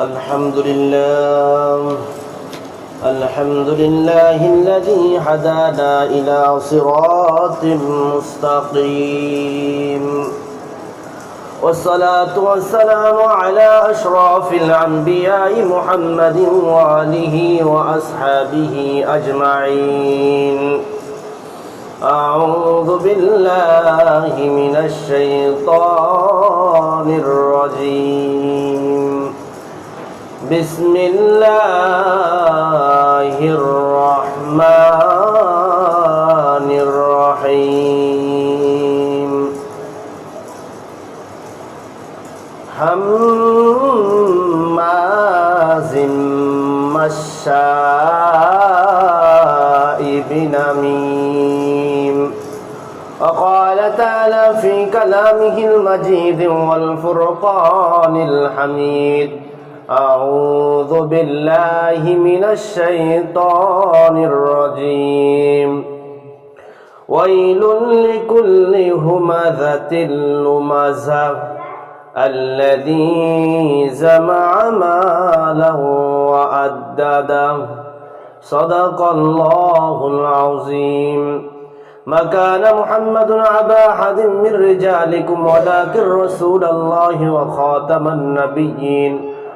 الحمد لله. الحمد لله الذي هدانا إلى صراط مستقيم. والصلاة والسلام على أشرف الأنبياء محمد وآله وأصحابه أجمعين. أعوذ بالله من الشيطان الرجيم. بسم الله الرحمن الرحيم. هماز مشاء بنميم وقال تعالى في كلامه المجيد والفرقان الحميد. أعوذ بالله من الشيطان الرجيم ويل لكل همزة لمزة الذي جمع ماله وأدده صدق الله العظيم ما كان محمد أبا أحد من رجالكم ولكن رسول الله وخاتم النبيين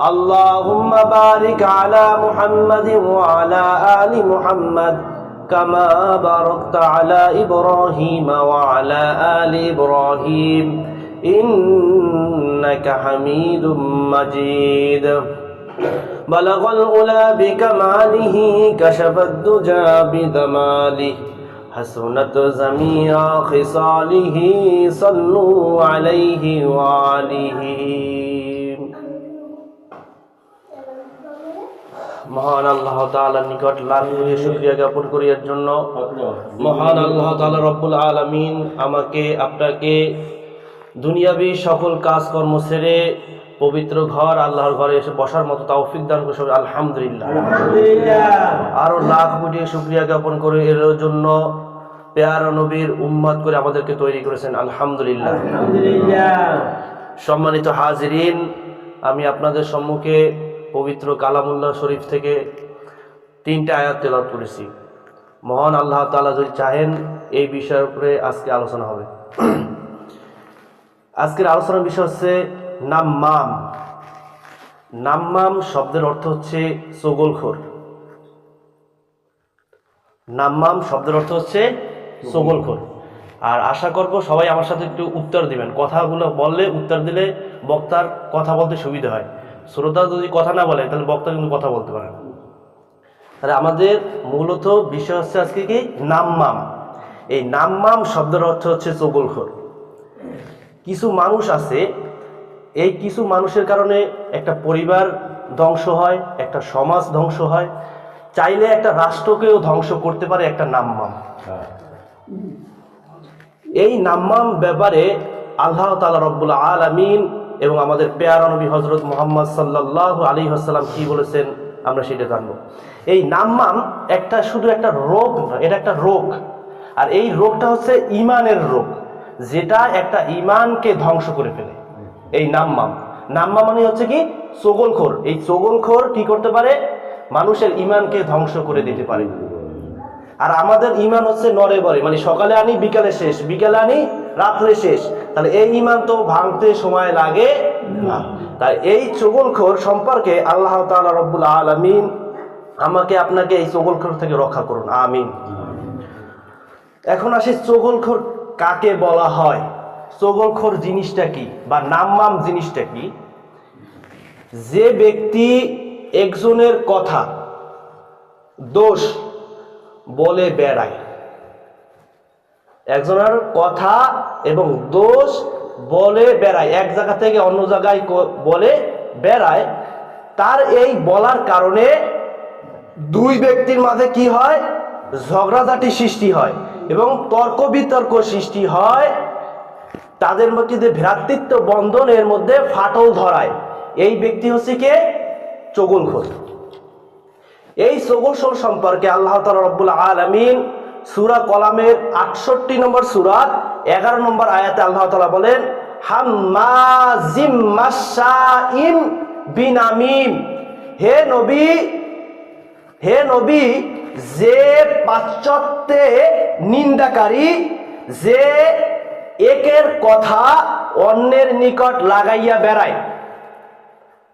اللهم بارك على محمد وعلى آل محمد كما باركت على إبراهيم وعلى آل إبراهيم. إنك حميد مجيد. بلغ الأولى بكماله كشف الدجى بدماله. حسنت جميع خصاله صلوا عليه وعليه মহান আল্লাহ তাআলার নিকট লাখ কোটি শুকরিয়া জ্ঞাপন করিয়ার জন্য। মহান আল্লাহ তাআলা রব্বুল আলামিন আমাকে আপনাকে দুনিয়াবি সকল কাজকর্ম সেরে পবিত্র ঘর আল্লাহর ঘরে এসে বসার মতো তৌফিক দান করে আলহামদুলিল্লাহ। আরও লাখ কোটি শুকরিয়া জ্ঞাপন করে এর জন্য পেয়ার নবীর উম্মত করে আমাদেরকে তৈরি করেছেন। আলহামদুলিল্লাহ। সম্মানিত হাজিরিন আমি আপনাদের সম্মুখে পবিত্র কালামুল্লাহ শরীফ থেকে তিনটে আয়াত তেলাওয়াত করেছি। মহান আল্লাহ তাআলা যদি চাহেন, এই বিষয়ের উপরে আজকে আলোচনা হবে। আজকের আলোচনার বিষয় হচ্ছে নাম্মাম। নাম্মাম শব্দের অর্থ হচ্ছে সগোলখোর। নাম্মাম শব্দের অর্থ হচ্ছে সগোলখোর। আর আশা করব সবাই আমার সাথে একটু উত্তর দিবেন। কথাগুলো বললে উত্তর দিলে বক্তার কথা বলতে সুবিধা হয়। শ্রোতা যদি কথা না বলে তাহলে বক্তা কিন্তু কথা বলতে পারে তাহলে আমাদের মূলত বিষয় হচ্ছে আজকে কি? নাম্মাম। এই নাম্মাম শব্দের অর্থ হচ্ছে চগলখোর। কিছু মানুষ আছে, এই কিছু মানুষের কারণে একটা পরিবার ধ্বংস হয়, একটা সমাজ ধ্বংস হয়। চাইলে একটা রাষ্ট্রকেও ধ্বংস করতে পারে একটা নাম্মাম। এই নাম্মাম ব্যাপারে আল্লাহ তালা রব্বুল আলামিন এবং আমাদের পেয়ারা নবী হজরত মোহাম্মদ সাল্লাহ আলী আসসালাম কি বলেছেন, আমরা সেটা জানব। এই নাম্মাম একটা শুধু একটা রোগ নয়, এটা একটা রোগ। আর এই রোগটা হচ্ছে ইমানের রোগ, যেটা একটা ইমানকে ধ্বংস করে ফেলে। এই নাম্মাম। নাম্মাম মানে হচ্ছে কি, চগলখোর। এই চগলখোর কি করতে পারে? মানুষের ইমানকে ধ্বংস করে দিতে পারে। আর আমাদের ইমান হচ্ছে নরে বরে মানে সকালে আনি, বিকালে শেষ। বিকালে আনি রাত্রে শেষ। তাহলে এই ইমান তো ভাঙতে সময় লাগে না। তাই এই চগলখোর সম্পর্কে আল্লাহ তাআলা রব্বুল আলামিন আমাকে আপনাকে এই চগলখোর থেকে রক্ষা করুন। আমিন। এখন আসি চগলখোর কাকে বলা হয়? চগলখোর জিনিসটা কি বা নাম্মাম জিনিসটা কি? যে ব্যক্তি একজনের কথা, দোষ বলে বেড়ায়। একজনের কথা এবং দোষ বলে বেড়ায়, এক জায়গা থেকে অন্য জায়গায় বলে বেড়ায়, তার এই বলার কারণে দুই ব্যক্তির মাঝে কি হয়? ঝগড়াঝাটি সৃষ্টি হয় এবং তর্ক বিতর্ক সৃষ্টি হয়। তাদের মধ্যে যে ভ্রাতৃত্ব বন্ধনের মধ্যে ফাটল ধরায়। এই ব্যক্তি হচ্ছে কে? চগুলখোর এই সগোসল সম্পর্কে আল্লাহ তালা রব্বুল আলমিন সুরা কলামের আটষট্টি নম্বর সুরাত এগারো নম্বর আয়াতে আল্লাহ তালা বলেন, হাম্মাজিম বিনামিম। হে নবী হে নবী, যে পাশ্চাত্যে নিন্দাকারী, যে একের কথা অন্যের নিকট লাগাইয়া বেড়ায়,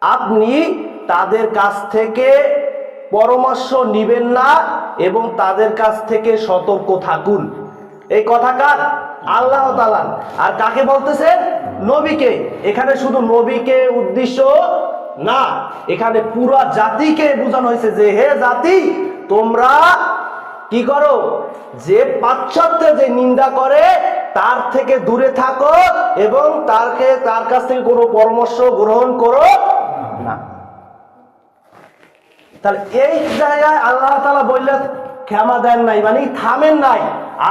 আপনি তাদের কাছ থেকে পরামর্শ নিবেন না এবং তাদের কাছ থেকে সতর্ক থাকুন। এই কথা কার? আল্লাহ তালান আর কাকে বলতেছেন নবীকে। এখানে শুধু নবীকে উদ্দেশ্য না, এখানে পুরা জাতিকে বোঝানো হয়েছে যে, হে জাতি, তোমরা কি করো? যে পাশ্চাত্যে যে নিন্দা করে, তার থেকে দূরে থাকো এবং তারকে, তার কাছ থেকে কোনো পরামর্শ গ্রহণ করো। তাহলে এই জায়গায় আল্লাহ তালা বললেন, ক্ষমা দেন নাই মানে থামেন নাই।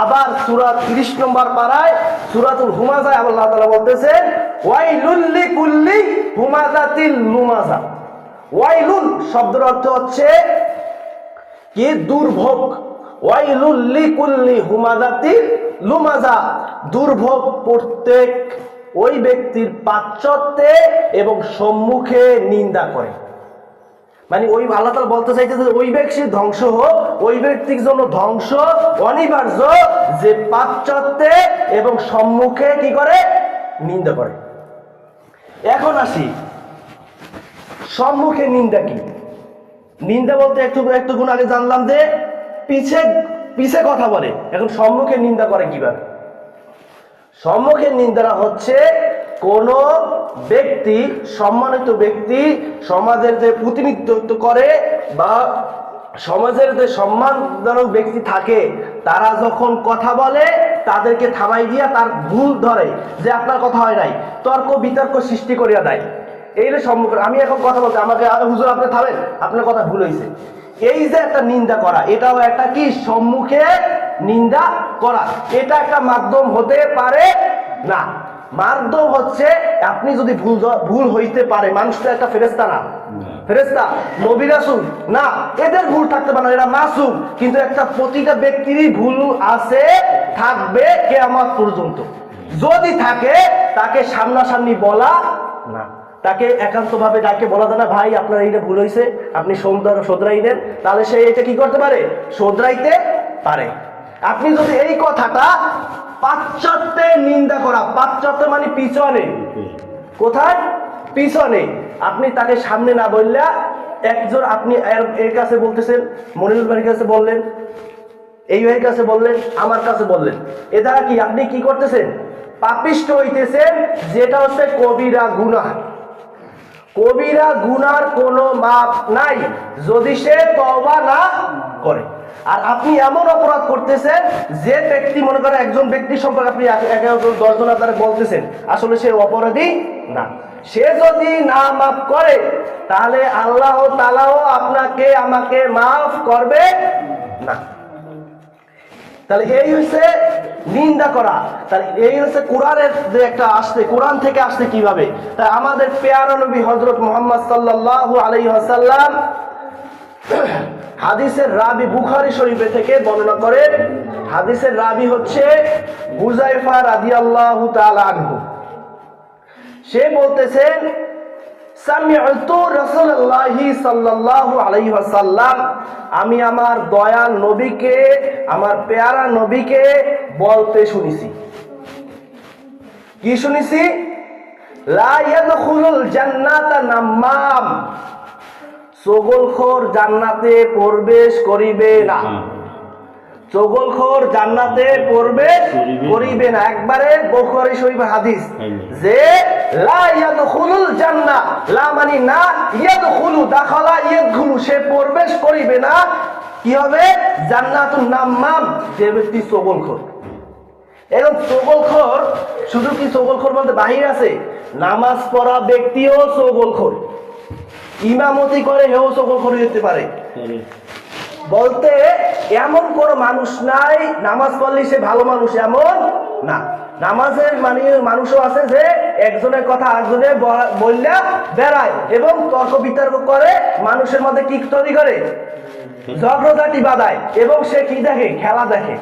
আবার সুরা তিরিশ নম্বর পাড়ায়, সুরাতুল হুমাজায় আল্লাহ তালা বলতেছেন ওয়াইলুল্লি কুল্লি হুমাজাতিল লুমাজা। ওয়াইলুল শব্দের অর্থ হচ্ছে কি? দুর্ভোগ। ওয়াইলুল্লি কুল্লি হুমাজাতিল লুমাজা। দুর্ভোগ প্রত্যেক ওই ব্যক্তির পাশ্চাত্যে এবং সম্মুখে নিন্দা করে। মানে ওই আল্লাহ তাআলা বলতে চাইতেছে ওই ব্যক্তি ধ্বংস হোক, ওই ব্যক্তির জন্য ধ্বংস, অনিবার্য, যে পাশ্চাত্যে এবং সম্মুখে কি করে? নিন্দা করে। এখন আসি। সম্মুখে নিন্দা কি? নিন্দা বলতে একটু একটু গুণ আগে জানলাম যে, পিছে পিছে কথা বলে। এখন সম্মুখে নিন্দা করে কীভাবে? সম্মুখের নিন্দারা হচ্ছে কোন ব্যক্তি, সম্মানিত ব্যক্তি সমাজের যে প্রতিনিধিত্ব করে বা সমাজের যে সম্মানজনক ব্যক্তি থাকে, তারা যখন কথা বলে, তাদেরকে থামাই দিয়া তার ভুল ধরে যে আপনার কথা হয় নাই, তর্ক বিতর্ক সৃষ্টি করিয়া দেয়। এই যে সম্মুখ আমি এখন কথা বলতে, আমাকে হুজুর আপনি থামেন, আপনার কথা ভুল হয়েছে এই যে একটা নিন্দা করা, এটাও একটা কি? সম্মুখে নিন্দা করা। এটা একটা মাধ্যম হতে পারে না। মাধ্যম হচ্ছে আপনি যদি ভুল ভুল হইতে পারে মানুষ তো একটা ফেরেস্তা না। ফেরেস্তা নবী রাসূল না এদের ভুল থাকতে পারে না এরা মাসুম। কিন্তু একটা প্রতিটা ব্যক্তিরই ভুল আছে থাকবে কেয়ামত পর্যন্ত। যদি থাকে তাকে সামনাসামনি বলা না। তাকে একান্তভাবে ডাকে বলা যায় না ভাই আপনার এইটা ভুল হয়েছে আপনি সৌন্দর্য শোধরাই দেন। তাহলে সে এটা কি করতে পারে? শোধরাইতে পারে। আপনি যদি এই কথাটা পাশ্চাত্যে নিন্দা করা। পাশ্চাত্য মানে পিছনে। কোথায়? পিছনে। আপনি তাকে সামনে না বললে একজন আপনি এর- কাছে বলতেছেন, মনিরুল ভাইয়ের কাছে বললেন, এই ভাইয়ের কাছে বললেন, আমার কাছে বললেন। এ দ্বারা কি আপনি কি করতেছেন? পাপিষ্ট হইতেছেন, যেটা হচ্ছে কবিরা গুনাহ। কবিরা গুনার কোনো মাপ নাই, যদি সে তওবা না করে। আর আপনি এমন অপরাধ করতেছেন, যে ব্যক্তি মনে করেন একজন ব্যক্তি সম্পর্কে আপনি জন দশ জন দ্বারা বলতেছেন, আসলে সে অপরাধী না। সে যদি না মাফ করে, তাহলে আল্লাহ তালাও আপনাকে, আমাকে মাফ করবে না। তাহলে এই হচ্ছে নিন্দা করা। তাহলে এই হচ্ছে কোরআনের যে একটা আসছে, কোরআন থেকে আসছে কীভাবে? তাই আমাদের পেয়ারা নবী হজরত মোহাম্মদ আলাইহি ওয়াসাল্লাম হাদিসের রাবি বুখারী শরীফে থেকে বর্ণনা করেন হাদিসের রাবি হচ্ছে রাদিয়াল্লাহু তাআলা আনহু। সে বলতেছেন আমি আমার দয়াল নবীকে, আমার পেয়ারা নবীকে বলতে শুনেছি। কি শুনেছি? লা ইয়াদখুলুল জান্নাতা নাম্মাম। সগলখোর জান্নাতে প্রবেশ করিবে না। চগলখোর জান্নাতে প্রবেশ করিবে না। একবারে বুখারী শরীফ হাদিস যে লা ইয়াদখুলুল জান্নাহ লা মানে না ইয়াদখুলু দাখালা ইয়াদখুলু সে প্রবেশ করিবে না। কি হবে? জান্নাতুন নাম্মাম যে ব্যক্তি চগলখোর। এবং চগলখোর শুধু কি চগলখোর বলতে বাহির আছে? নামাজ পড়া ব্যক্তিও চগলখোর। ইমামতি করে হেও সকল করে যেতে পারে। বলতে এমন কোন মানুষ নাই নামাজ পড়লে সে ভালো মানুষ এমন না। নামাজের মানে মানুষও আছে যে একজনের কথা আরেকজনে বললে বেড়ায় এবং তর্ক বিতর্ক করে মানুষের মধ্যে কি তৈরি করে ঝগড়াঝাটি বাঁধায় এবং সে কি দেখে? খেলা দেখে।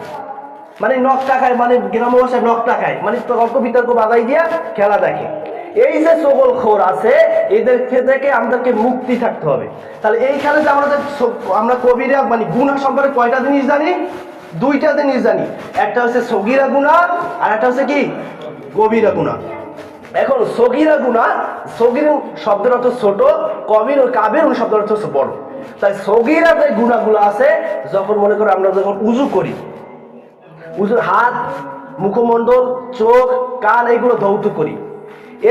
মানে নখ টাকায় মানে গ্রাম ভাষায় নখ টাকায় মানে তর্ক বিতর্ক বাধাই দিয়া খেলা দেখে। এই যে সবল খোর আছে এদের থেকে আমাদেরকে মুক্তি থাকতে হবে। তাহলে এইখানে যে আমাদের আমরা কবিরা মানে গুণা সম্পর্কে কয়টা জিনিস জানি? দুইটা জিনিস জানি। একটা হচ্ছে সগিরা গুণা, আর একটা হচ্ছে কি? গভীরা গুণা। এখন সগিরা গুণা সগির শব্দের অর্থ ছোট, কবির কাবের শব্দের অর্থ হচ্ছে বড়। তাই সগিরা যে গুণাগুলো আছে, যখন মনে করো আমরা যখন উজু করি, উজুর হাত, মুখমণ্ডল, চোখ, কান, এইগুলো ধৌত করি।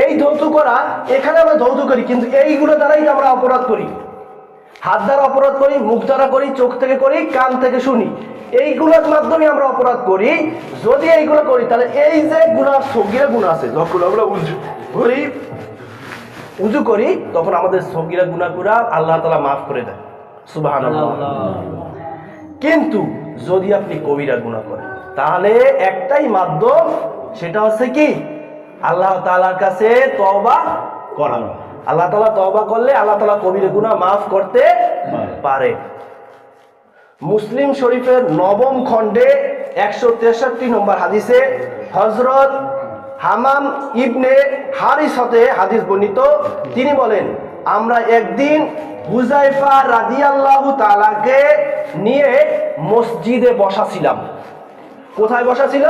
এই ধৌত করা, এখানে আমরা ধৌত করি, কিন্তু এইগুলো দ্বারাই আমরা অপরাধ করি। হাত দ্বারা অপরাধ করি, মুখ দ্বারা করি, চোখ থেকে করি, কান থেকে শুনি। এইগুলোর মাধ্যমে আমরা অপরাধ করি। যদি এইগুলো করি, তাহলে এই যে গুণা সগিরা গুণা আছে, যখন আমরা উজু করি উজু করি, তখন আমাদের সগিরা গুণাগুলা আল্লাহ তালা মাফ করে দেয়। সুবাহ কিন্তু যদি আপনি কবিরা গুণা করেন, তাহলে একটাই মাধ্যম, সেটা হচ্ছে কি? আল্লাহ তালার কাছে তবা করা। আল্লাহ তালা তবা করলে আল্লাহ তালা কবির গুণা মাফ করতে পারে। মুসলিম শরীফের নবম খণ্ডে একশো তেষট্টি নম্বর হাদিসে হজরত হামাম ইবনে হারিস হতে হাদিস বর্ণিত। তিনি বলেন, আমরা একদিন হুজাইফা রাদিয়াল্লাহু তালাকে নিয়ে মসজিদে বসা ছিলাম। কোথায় বসা ছিল?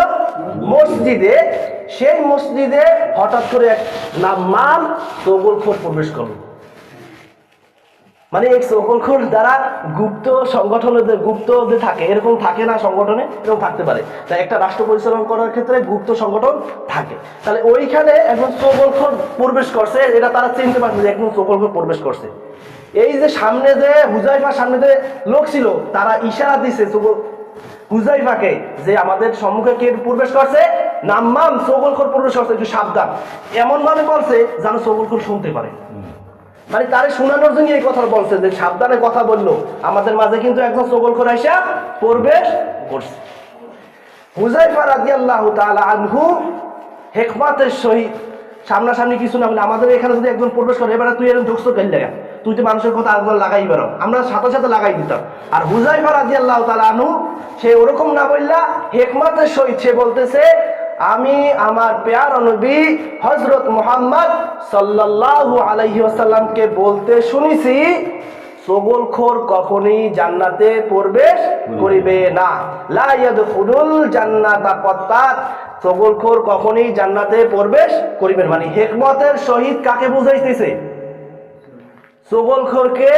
মসজিদে। সেই মসজিদে হঠাৎ করে এক নাম্মাম তবুলখোর প্রবেশ করল। মানে এক সকলখোর দ্বারা গুপ্ত সংগঠনে গুপ্ত যে থাকে। এরকম থাকে না সংগঠনে, এরকম থাকতে পারে। তাই একটা রাষ্ট্র পরিচালনা করার ক্ষেত্রে গুপ্ত সংগঠন থাকে। তাহলে ওইখানে একজন সকলখোর প্রবেশ করছে, এটা তারা চিনতে পারছে যে একজন সকলখোর প্রবেশ করছে। এই যে সামনে যে হুজাইফার সামনে যে লোক ছিল, তারা ইশারা দিছে হুজাইফাকে যে আমাদের সম্মুখে কে প্রবেশ করছে? নাম্মাম প্রবেশ করছে, একটু সাবধান। বলছে যেন শুনতে পারে। মানে শোনানোর জন্য এই কথা বলছে যে সাবধানে কথা বলল। আমাদের মাঝে কিন্তু একজন সবল করে আইসা প্রবেশ করছে। হুজাইফা রাদিয়াল্লাহু তাআলা আনহু, হেকমাতের সহিত। সামনাসামনি কিছু না বলে আমাদের এখানে যদি একজন প্রবেশ করে, এবারে তুই এরকম ঢুকছো কেন তুই তো মানুষের কথা আরেকবার লাগাই বেরো আমরা সাথে সাথে লাগাই দিতাম। আর হুজাইফা রাদিয়াল্লাহু তাআলা আনহু, সে ওরকম না বললা, হেকমতের সহিত সে বলতেছে, আমি আমার পেয়ার নবী হজরত মোহাম্মদ সাল্লাল্লাহু আলাইহি ওয়াসাল্লামকে বলতে শুনেছি, সগলখোর কখনই জান্নাতে প্রবেশ করিবে না। লা ইয়াদখুলুল জান্নাতা কত্তাত, সগলখোর কখনই জান্নাতে প্রবেশ করিবেন মানে হেকমতের সহিত কাকে বুঝাইতেছে? চগলখোরকে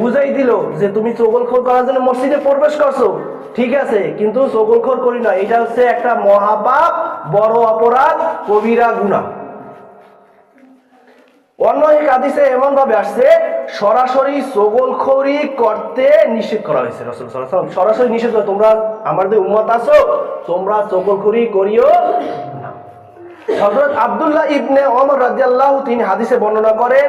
বুঝাই দিল যে তুমি চগলখোর করার জন্য মসজিদে প্রবেশ করছ ঠিক আছে, কিন্তু চগলখোর করি না এটা হচ্ছে একটা মহাপাপ, বড় অপরাধ, কবিরা গুণা অন্য এক হাদিসে এমন ভাবে আসছে, সরাসরি চগলখড়ি করতে নিষেধ করা হয়েছে রসুল ওয়াসাল্লাম। সরাসরি নিষেধ করে, তোমরা আমাদের উম্মত আছো, তোমরা চগলখড়ি করিও না। আবদুল্লাহ ইবনে ওমর রাদিয়াল্লাহু তিনি হাদিসে বর্ণনা করেন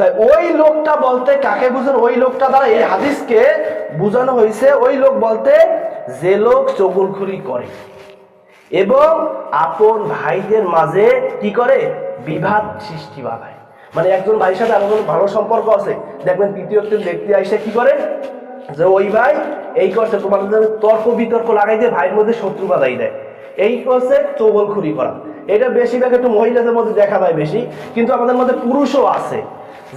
তাই ওই লোকটা বলতে কাকে বুঝেন? ওই লোকটা দ্বারা এই হাদিসকে বোঝানো হয়েছে, ওই লোক বলতে যে লোক চগুলখুরি করে। এবং আপন ভাইদের মাঝে কি করে? বিভাদ সৃষ্টি বাড়ায় মানে একজন ভাইয়ের সাথে আরেকজন ভালো সম্পর্ক আছে, দেখবেন তৃতীয় ব্যক্তি এসে কি করে? যে ওই ভাই এই করছে, তোমাদের তর্ক বিতর্ক লাগাই দিয়ে ভাইয়ের মধ্যে শত্রু বাধাই দেয়। এই করছে চগলখুরি করা। এটা বেশিরভাগ একটু মহিলাদের মধ্যে দেখা যায় বেশি, কিন্তু আমাদের মধ্যে পুরুষও আছে।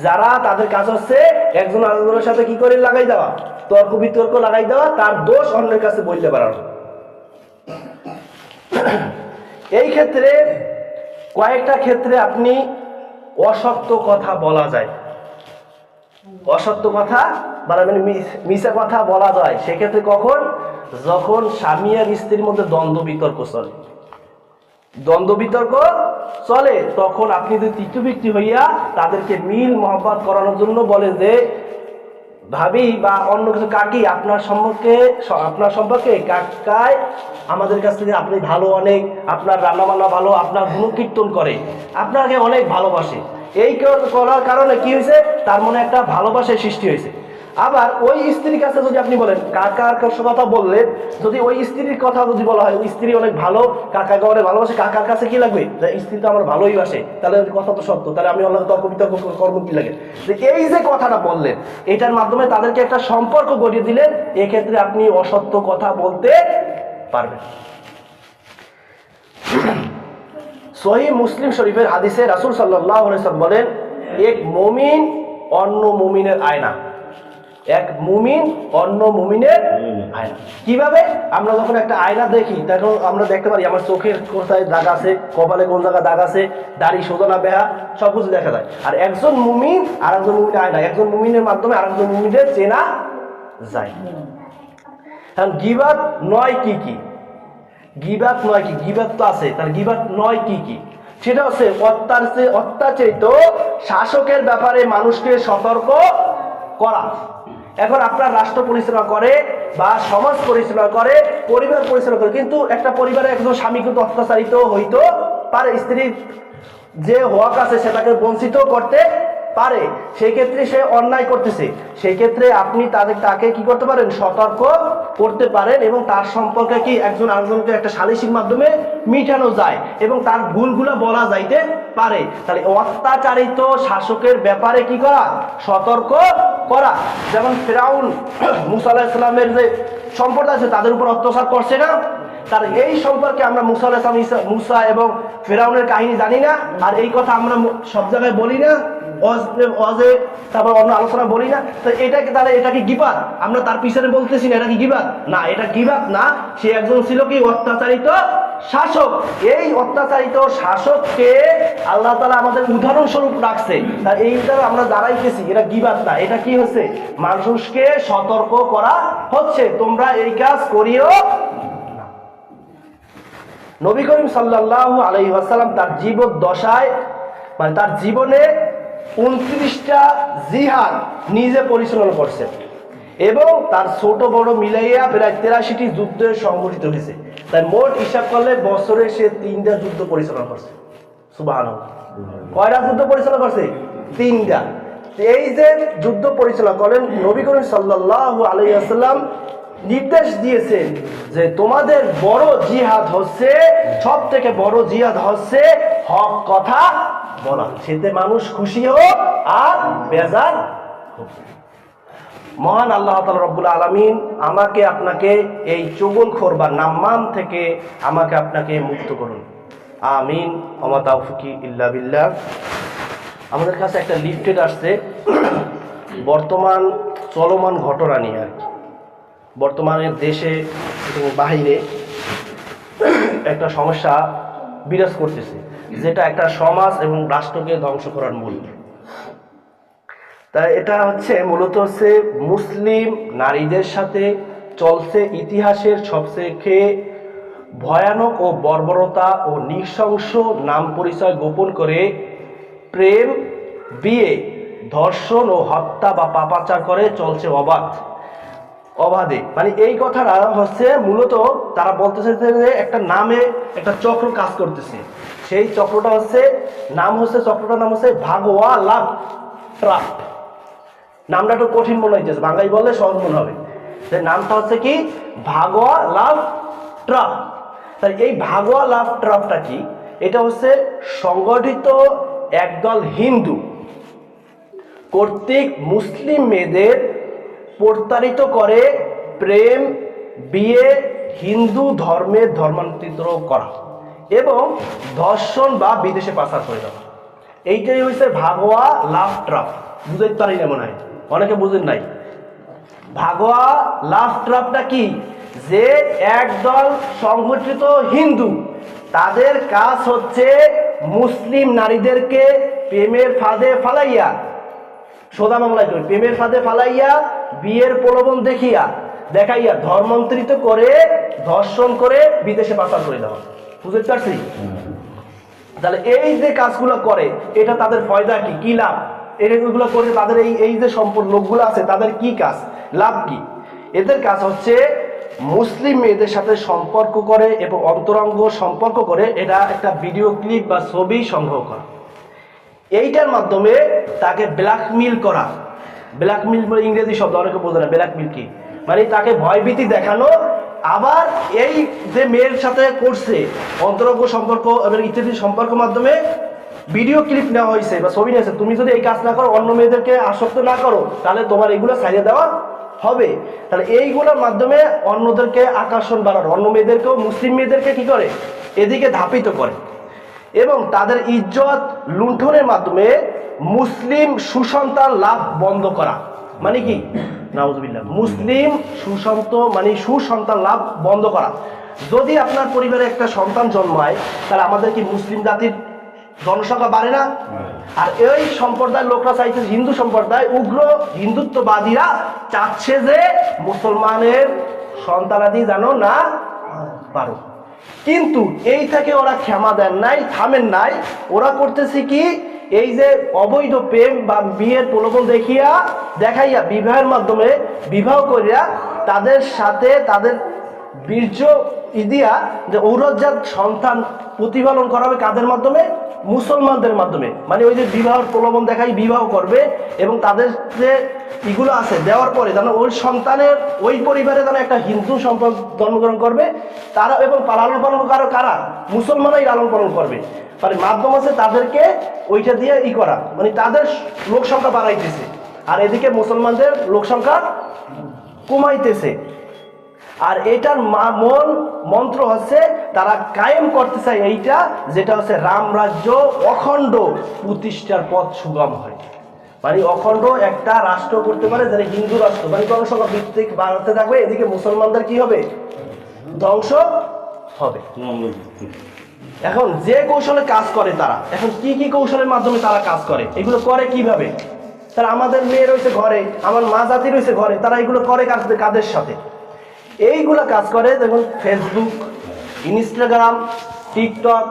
যারা তাদের কাজ হচ্ছে একজন আরেকজনের সাথে কি করে লাগাই দেওয়া? তর্ক বিতর্ক লাগাই দেওয়া, তার দোষ অন্যের কাছে বলতে পারানো এই ক্ষেত্রে কয়েকটা ক্ষেত্রে আপনি অসত্য কথা বলা যায়। অসত্য কথা মানে মানে মিশা কথা বলা যায়। সেক্ষেত্রে কখন? যখন স্বামী আর স্ত্রীর মধ্যে দ্বন্দ্ব বিতর্ক চলে। দ্বন্দ্ব বিতর্ক চলে, তখন আপনি যদি তৃতীয় হইয়া তাদেরকে মিল মহব্বত করানোর জন্য বলেন যে, ভাবি বা অন্য কিছু কাকি, আপনার সম্পর্কে আপনার সম্পর্কে কাকায় আমাদের কাছ থেকে আপনি ভালো অনেক, আপনার রান্নাবান্না ভালো, আপনার গুণকীর্তন করে, আপনাকে অনেক ভালোবাসে। এই করার কারণে কি হয়েছে তার মনে একটা ভালোবাসার সৃষ্টি হয়েছে আবার ওই স্ত্রীর কাছে যদি আপনি বলেন কাকার কাছে কথা বললেন যদি ওই স্ত্রীর কথা যদি বলা হয় স্ত্রী অনেক ভালো, কাকাকে অনেক ভালোবাসে, কাকার কাছে কি লাগবে? স্ত্রী তো আমার ভালোই বাসে, তাহলে কথা তো সত্য, তাহলে আমি অন্য তর্ক বিতর্ক কর্ম কি লাগে? এই যে কথাটা বললেন, এটার মাধ্যমে তাদেরকে একটা সম্পর্ক গড়িয়ে দিলেন, এক্ষেত্রে আপনি অসত্য কথা বলতে পারবেন। সহি মুসলিম শরীফের হাদিসে রাসুল আলাইহি বলেন, এক মমিন অন্য মমিনের আয়না। এক মুমিন অন্য মুমিনের আয়না। কীভাবে? আমরা যখন একটা আয়না দেখি তখন আমরা দেখতে পারি আমার চোখের কোথায় দাগ আছে কপালে কোন জায়গায় দাগ আছে দাড়ি শোধনা বেহা সব কিছু দেখা যায়। আর একজন মুমিন আর একজন মুমিনের আয়না। একজন মুমিনের মাধ্যমে আর একজন মুমিনের চেনা যায়। কারণ গিবাদ নয় কি কি? গিবাত নয় কি? গিবাত তো আছে তার গিবাত নয় কি কি? সেটা হচ্ছে অত্যাচার অত্যাচারিত শাসকের ব্যাপারে মানুষকে সতর্ক করা। এখন আপনার রাষ্ট্র পরিচালনা করে বা সমাজ পরিচালনা করে, পরিবার পরিচালনা করে, কিন্তু একটা পরিবারে একজন স্বামী কিন্তু অত্যাচারিত হইতো তার স্ত্রীর যে হক আছে সেটাকে বঞ্চিত করতে পারে সেই ক্ষেত্রে সে অন্যায় করতেছে। সেই ক্ষেত্রে আপনি তাদের, তাকে কি করতে পারেন? সতর্ক করতে পারেন এবং তার সম্পর্কে কি একজন আরেকজনকে একটা সালিসির মাধ্যমে মিটানো যায় এবং তার ভুলগুলো বলা যাইতে পারে? তাহলে অত্যাচারিত শাসকের ব্যাপারে কি করা? সতর্ক করা। যেমন ফেরাউন, মুসা আলাহ ইসলামের যে সম্প্রদায় আছে, তাদের উপর অত্যাচার করছে না? তার এই সম্পর্কে আমরা মুসা মুসা এবং ফেরাউনের কাহিনী জানি না। আর এই কথা আমরা সব জায়গায় বলি না। অজ- তারপর অন্য আলোচনা বলি না। তো এটাকে তাহলে এটা কি গিবাদ? আমরা তার পিছনে বলতেছি না, এটা কি গিবাদ? না, এটা গিবাদ না। সে একজন ছিল কি অত্যাচারিত শাসক। এই অত্যাচারিত শাসককে আল্লাহ তালা আমাদের উদাহরণস্বরূপ রাখছে। তা এইটা আমরা দাঁড়াইতেছি, এটা গিবাদ না। এটা কি হচ্ছে? মানুষকে সতর্ক করা হচ্ছে। তোমরা এই কাজ করিও নবী করিম সাল্লাহ আলাই আসালাম তার জীবন দশায় মানে তার জীবনে উনত্রিশটা জিহাদ নিজে পরিচালনা করছেন এবং তার ছোট বড় মিলাইয়া প্রায় তেরাশিটি যুদ্ধ সংগঠিত হয়েছে। তাই মোট হিসাব করলে বছরে সে তিনটা যুদ্ধ পরিচালনা করছে। সুবাহ কয়টা যুদ্ধ পরিচালনা করছে? তিনটা। এই যে যুদ্ধ পরিচালনা করেন নবী করিম সাল্লাহ আলাইসাল্লাম নির্দেশ দিয়েছেন যে তোমাদের বড় জিহাদ হচ্ছে সব থেকে বড় জিহাদ হচ্ছে হক কথা বলা। সেতে মানুষ খুশি হোক আর বেজার হোক। মহান আল্লাহ তালা রব্বুল আলমিন আমাকে আপনাকে এই চুগলখোর বা নাম্মাম থেকে আমাকে আপনাকে মুক্ত করুন। আমিন। অমা তাউফিকি ইল্লা বিল্লাহ। আমাদের কাছে একটা লিফটেড আসছে। বর্তমান চলমান ঘটনা নিয়ে আর কি। বর্তমানে দেশে এবং বাহিরে একটা সমস্যা বিরাজ করতেছে, যেটা একটা সমাজ এবং রাষ্ট্রকে ধ্বংস করার মূল। তাই এটা হচ্ছে মূলত হচ্ছে মুসলিম নারীদের সাথে চলছে ইতিহাসের সবথেকে ভয়ানক ও বর্বরতা ও নৃশংস নাম পরিচয় গোপন করে প্রেম, বিয়ে, ধর্ষণ ও হত্যা বা পাপাচার করে চলছে অবাধ। অবাধে। মানে এই কথাটা হচ্ছে মূলত তারা বলতেছে যে একটা নামে একটা চক্র কাজ করতেছে। সেই চক্রটা হচ্ছে, নাম হচ্ছে, চক্রটার নাম হচ্ছে ভাগোয়া লাভ ট্রাপ নামটা একটু কঠিন মনে হইতেছে, বাঙালি বললে সহজ মনে হবে। নামটা হচ্ছে কি? ভাগোয়া লাভ ট্রাপ তাই এই ভাগোয়া লাভ ট্রাপটা কি? এটা হচ্ছে সংগঠিত একদল হিন্দু। কর্তৃক মুসলিম মেয়েদের প্রতারিত করে প্রেম, বিয়ে, হিন্দু ধর্মের ধর্মান্তরিত করা এবং ধর্ষণ বা বিদেশে পাচার করে দেওয়া। এইটাই হচ্ছে ভাগোয়া লাভ ট্রাপ বুঝতে পারি না মনে হয়। অনেকে বুঝেন নাই। ভাগোয়া লাভ ট্রাপটা কি? যে একদল সংগঠিত হিন্দু, তাদের কাজ হচ্ছে মুসলিম নারীদেরকে প্রেমের ফাঁদে ফালাইয়া সোদা মামলায় প্রেমের ফাঁদে ফালাইয়া বিয়ের প্রলোভন দেখিয়া, দেখাইয়া ধর্মান্তরিত করে, ধর্ষণ করে বিদেশে পাচার করে দেওয়া। বুঝতে পারছি? তাহলে এই যে কাজগুলো করে, এটা তাদের ফয়দা কি? কি লাভ? এগুলো করে তাদের এই এই যে সম্পদ লোকগুলো আছে, তাদের কি কাজ? লাভ কি? এদের কাজ হচ্ছে মুসলিম মেয়েদের সাথে সম্পর্ক করে এবং অন্তরঙ্গ সম্পর্ক করে এটা একটা ভিডিও ক্লিপ বা ছবি সংগ্রহ করা। এইটার মাধ্যমে তাকে ব্ল্যাকমেল করা। ব্ল্যাকমেল বলে ইংরেজি শব্দ, অনেকে বোঝে না ব্ল্যাকমেল কি? মানে তাকে ভয়ভীতি দেখানো আবার এই যে মেয়ের সাথে করছে, অন্তরঙ্গ সম্পর্ক এবং ইত্যাদি সম্পর্ক মাধ্যমে ভিডিও ক্লিপ নেওয়া হয়েছে বা ছবি নিয়েছে। তুমি যদি এই কাজ না করো, অন্য মেয়েদেরকে আসক্ত না করো, তাহলে তোমার এগুলো ছাড়িয়ে দেওয়া হবে। তাহলে এইগুলোর মাধ্যমে অন্যদেরকে আকর্ষণ বাড়ানো, অন্য মেয়েদেরকেও, মুসলিম মেয়েদেরকে কি করে? এদিকে ধাপিত করে। এবং তাদের ইজ্জত লুণ্ঠনের মাধ্যমে মুসলিম সুসন্তান লাভ বন্ধ করা। মানে কি? নাউজুবিল্লাহ। মুসলিম সুসন্ত মানে সুসন্তান লাভ বন্ধ করা। যদি আপনার পরিবারে একটা সন্তান জন্মায়, তাহলে আমাদের কি মুসলিম জাতির জনসংখ্যা বাড়ে না? আর এই সম্প্রদায়ের লোকরা চাইছে হিন্দু সম্প্রদায়, উগ্র হিন্দুত্ববাদীরা চাচ্ছে যে মুসলমানের সন্তানাদি যেন না পারো। কিন্তু এই থেকে ওরা ক্ষমা দেন নাই, থামেন নাই। ওরা করতেছে কি? এই যে অবৈধ প্রেম বা বিয়ের প্রলোভন দেখিয়া, দেখাইয়া বিবাহের মাধ্যমে বিবাহ করিয়া তাদের সাথে তাদের বীর্য ইদিয়া যে ঔরজাত সন্তান প্রতিপালন করা হবে কাদের মাধ্যমে? মুসলমানদের মাধ্যমে। মানে ওই যে বিবাহের প্রলোভন দেখাই বিবাহ করবে এবং তাদের যে ইগুলো আছে দেওয়ার পরে যেন ওই সন্তানের, ওই পরিবারে যেন একটা হিন্দু সম্পর্ক জন্মগ্রহণ করবে, তারা এবং লালন পালন কারও? কারা? মুসলমানই লালন পালন করবে। মানে মাধ্যম আছে তাদেরকে ওইটা দিয়ে ই করা। মানে তাদের লোক সংখ্যা বাড়াইতেছে। আর এদিকে মুসলমানদের লোক সংখ্যা কমাইতেছে। আর এটার মা- মূল মন্ত্র হচ্ছে, তারা কায়েম করতে চায় এইটা, যেটা হচ্ছে রাম রাজ্য অখণ্ড প্রতিষ্ঠার পথ সুগম হয়। মানে অখণ্ড একটা রাষ্ট্র করতে পারে, যেটা হিন্দু রাষ্ট্র। মানে জনসংখ্যা ভিত্তিক বাড়াতে থাকবে, এদিকে মুসলমানদের কি হবে? ধ্বংস হবে। এখন যে কৌশলে কাজ করে তারা, এখন কি কি কৌশলের মাধ্যমে তারা কাজ করে, এগুলো করে কীভাবে? তারা আমাদের মেয়ে রয়েছে ঘরে, আমার মা জাতি রয়েছে ঘরে, তারা এগুলো করে কাজ কাদের সাথে। এইগুলো কাজ করে, দেখুন ফেসবুক ইনস্টাগ্রাম টিকটক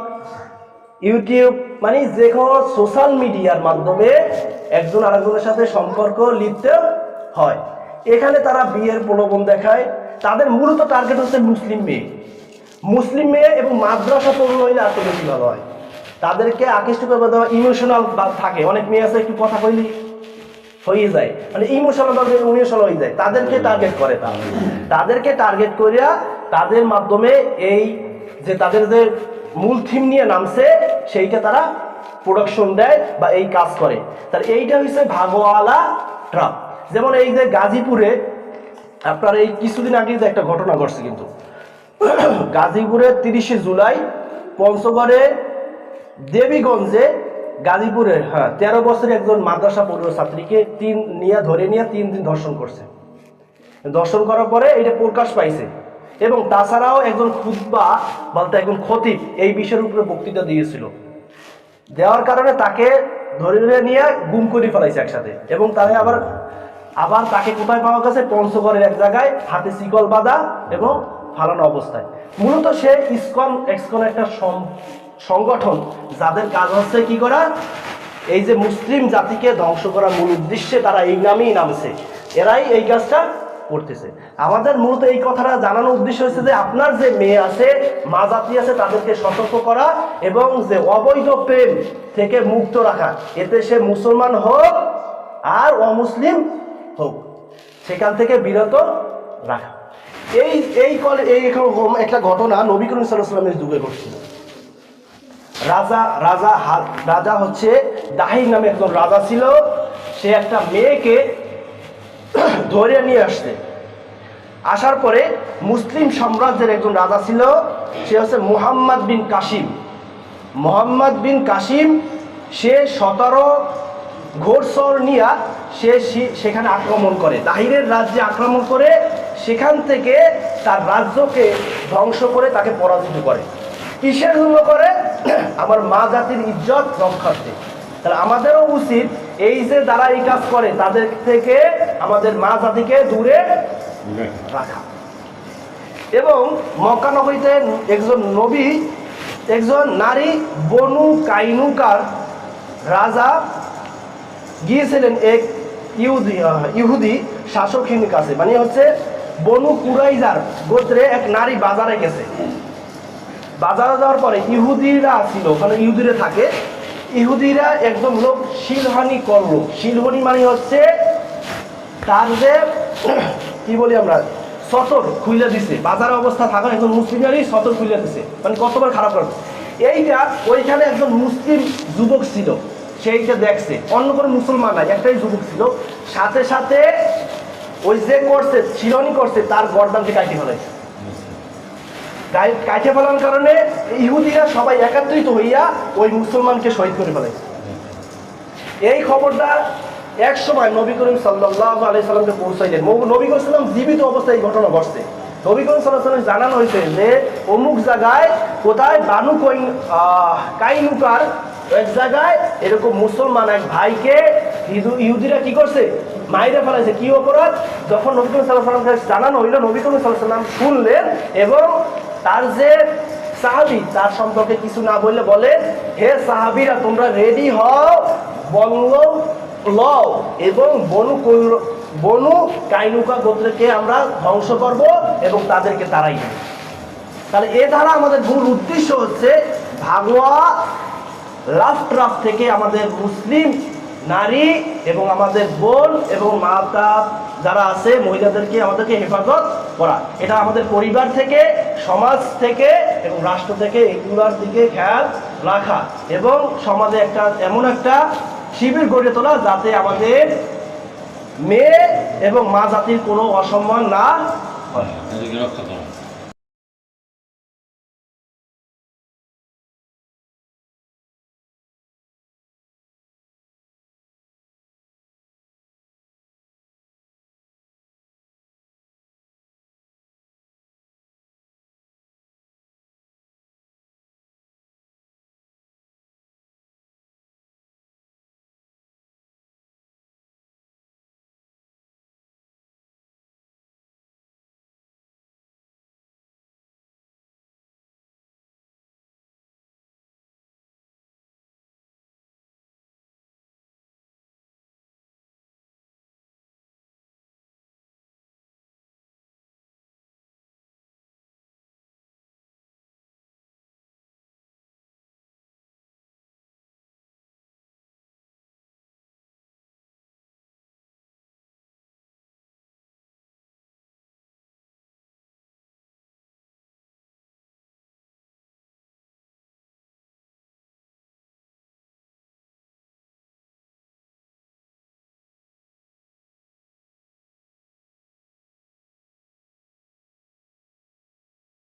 ইউটিউব মানে যে কোনো সোশ্যাল মিডিয়ার মাধ্যমে একজন আরেকজনের সাথে সম্পর্ক লিপ্ত হয়। এখানে তারা বিয়ের প্রলোভন দেখায়। তাদের মূলত টার্গেট হচ্ছে মুসলিম মেয়ে। মুসলিম মেয়ে এবং মাদ্রাসা পড়ুন হইলে আর বেশি ভালো হয়? তাদেরকে আকৃষ্ট করে দেওয়া ইমোশনাল থাকে। অনেক মেয়ে আছে, একটু কথা কইলি হয়ে যায়। মানে ইমোশনাল বা ইমোশনাল হয়ে যায়। তাদেরকে টার্গেট করে তারা। তাদেরকে টার্গেট করিয়া তাদের মাধ্যমে এই যে তাদের যে মূল থিম নিয়ে নামছে, সেইটা তারা প্রোডাকশন দেয় বা এই কাজ করে। তাহলে এইটা হচ্ছে ভাগোয়ালা ট্রাপ যেমন এই যে গাজীপুরে আপনার এই কিছুদিন আগে যে একটা ঘটনা ঘটছে কিন্তু। গাজীপুরে তিরিশে জুলাই, পঞ্চগড়ে দেবীগঞ্জে গাজীপুরে হ্যাঁ তেরো বছরের একজন মাদ্রাসা পড়ুয়া ছাত্রীকে তিন নিয়ে, ধরে নিয়ে তিন দিন ধর্ষণ করছে। দর্শন করার পরে এটা প্রকাশ পাইছে। এবং তাছাড়াও একজন খুদ্া বলতে একজন খতিব এই বিষয়ের উপরে বক্তৃতা দিয়েছিল। দেওয়ার কারণে তাকে ধরে ধরে নিয়ে গুম করে ফেলাইছে একসাথে। এবং তারে আবার আবার তাকে কোথায় পাওয়া গেছে? পঞ্চগড়ের এক জায়গায় হাতে শিকল বাঁধা এবং ফালানো অবস্থায়। মূলত সে ইসকন, এক্সকন একটা সংগঠন যাদের কাজ হচ্ছে কি করা? এই যে মুসলিম জাতিকে ধ্বংস করার মূল উদ্দেশ্যে তারা এই নামেই নামছে। এরাই এই কাজটা করতেছে। আমাদের মূলত এই কথাটা জানানোর উদ্দেশ্য হচ্ছে যে আপনার যে মেয়ে আছে, মা জাতি আছে, তাদেরকে সতর্ক করা এবং যে অবৈধ প্রেম থেকে মুক্ত রাখা, এতে সে মুসলমান হোক আর অমুসলিম হোক, সেখান থেকে বিরত রাখা। এই এই কলে, এই রকম একটা ঘটনা নবী করিম সাল্লামের যুগে ঘটছিল। রাজা রাজা রাজা হচ্ছে দাহির নামে একজন রাজা ছিল। সে একটা মেয়েকে ধরে নিয়ে আসছে। আসার পরে মুসলিম সাম্রাজ্যের একজন রাজা ছিল, সে হচ্ছে মুহাম্মদ বিন কাসিম। মোহাম্মদ বিন কাসিম, সে সতেরো ঘোরসর নিয়া সে- সেখানে আক্রমণ করে। দাহিরের রাজ্যে আক্রমণ করে সেখান থেকে তার রাজ্যকে ধ্বংস করে তাকে পরাজিত করে। কিসের জন্য করে? আমার মা জাতির ইজ্জত রক্ষার্থে। তাহলে আমাদেরও উচিত এই যে যারা এই কাজ করে, তাদের থেকে আমাদের মা জাতিকে দূরে রাখা। এবং মক্কা নগরীতে একজন নবী, একজন নারী বনু কাইনুকার রাজা গিয়েছিলেন এক ইহুদি ইহুদি শাসকহীনের কাছে। মানে হচ্ছে বনু কুরাইজার গোত্রে এক নারী বাজারে গেছে। বাজারে যাওয়ার পরে ইহুদিরা ছিল, ওখানে ইহুদিরা থাকে। ইহুদিরা একদম লোক শিলহানি করল। শিলহানি মানে হচ্ছে তার যে, কি বলি আমরা, সতর খুলে দিছে। বাজারে অবস্থা থাকা একজন মুসলিমেরই সতর খুলে দিছে। মানে কতবার খারাপ করবে এইটা ওইখানে একজন মুসলিম যুবক ছিল, সেইটা দেখছে। অন্য কোনো মুসলমান নাই, একটাই যুবক ছিল। সাথে সাথে ওই যে করছে, শিরনি করছে, তার গরদানকে কাটি ফেলাইছে কাটে ফেলার কারণে ইহুদিরা সবাই একাত্রিত হইয়া ওই মুসলমানকে শহীদ করে ফেলাইছে এই খবরটা এক সময় নবী করিম সাল্লাহ আলি সাল্লামকে পৌঁছাইলেন। নবী করিম সাল্লাম জীবিত অবস্থায় এই ঘটনা ঘটছে। নবী করিম সাল্লাহ সাল্লাম জানানো হয়েছে যে, অমুক জায়গায় কোথায় বানু কইন কাইনুকার এক জায়গায় এরকম মুসলমান এক ভাইকে ইহু- ইহুদিরা কি করছে? মাইরে ফেলাইছে কি অপরাধ? যখন নবী করিম সাল্লাহ জানানো হইল, নবী করিম শুনলেন এবং তার যে সাহাবি, তার সম্পর্কে কিছু না বললে বলে, হে সাহাবিরা, তোমরা রেডি হও বঙ্গ লও এবং বনু বনু কাইনুকা গোত্রকে আমরা ধ্বংস করব এবং তাদেরকে তারাই তাহলে এ দ্বারা আমাদের মূল উদ্দেশ্য হচ্ছে ভাগোয়া লাস্ট রাফ থেকে আমাদের মুসলিম নারী এবং আমাদের বোন এবং মা মাতা যারা আছে, মহিলাদেরকে আমাদেরকে হেফাজত করা। এটা আমাদের পরিবার থেকে, সমাজ থেকে এবং রাষ্ট্র থেকে এগুলার দিকে খেয়াল রাখা এবং সমাজে একটা, এমন একটা শিবির গড়ে তোলা যাতে আমাদের মেয়ে এবং মা জাতির কোনো অসম্মান না হয়। করো।